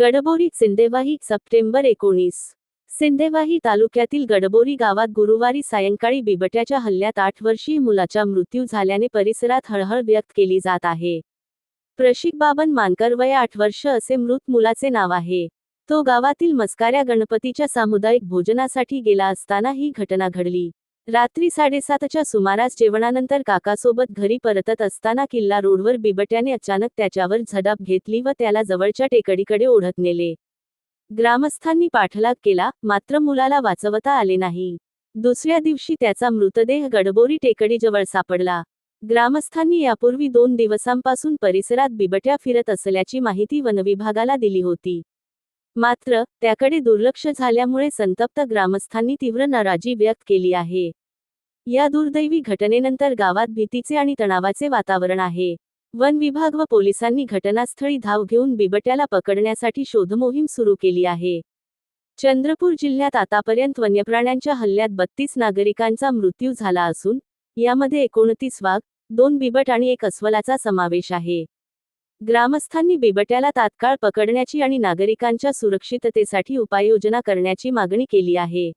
गडबोरी Sindewahi September एकोणीस. सिंदेवाही तालुक्यातील गडबोरी गावात गुरुवारी सायंकाळी बिबट्याच्या हल्ल्यात आठ वर्षीय मुलाचा मृत्यू झाल्याने परिसरात हळहळ व्यक्त केली जात आहे. प्रशिक बाबन मानकर वय आठ वर्ष असे मृत मुलाचे नाव आहे. तो गावातील मस्काऱ्या गणपतीच्या सामुदायिक भोजनासाठी गेला असताना ही घटना घडली. रात्री साडेसातच्या सुमारास जेवणानंतर काकासोबत घरी परतत असताना किल्ला रोडवर बिबट्याने अचानक त्याच्यावर झडप घेतली व त्याला जवळच्या टेकडीकडे ओढत नेले. ग्रामस्थांनी पाठलाग केला मात्र मुलाला वाचवता आले नाही. दुसऱ्या दिवशी त्याचा मृतदेह गडबोरी टेकडीजवळ सापडला. ग्रामस्थांनी यापूर्वी दोन दिवसांपासून परिसरात बिबट्या फिरत असल्याची माहिती वनविभागाला दिली होती. मात्र त्याकडे दुर्लक्ष झाल्यामुळे संतप्त ग्रामस्थांनी तीव्र नाराजी व्यक्त केली आहे. या दुर्दैवी घटनेनंतर गावात भीतीचे आणि तणावाचे वातावरण आहे. वन विभाग व पोलिसांनी घटनास्थळी धाव घेऊन बिबट्याला पकडण्यासाठी शोधमोहीम सुरू केली आहे. चंद्रपूर जिल्ह्यात आतापर्यंत वन्यप्राण्यांच्या हल्ल्यात बत्तीस नागरिकांचा मृत्यू झाला असून यामध्ये एकोणतीस वाघ दोन बिबट आणि एक अस्वलाचा समावेश आहे. ग्रामस्थांनी बिबट्याला तात्काळ पकडण्याची आणि नागरिकांच्या सुरक्षिततेसाठी उपाययोजना करण्याची मागणी केली आहे.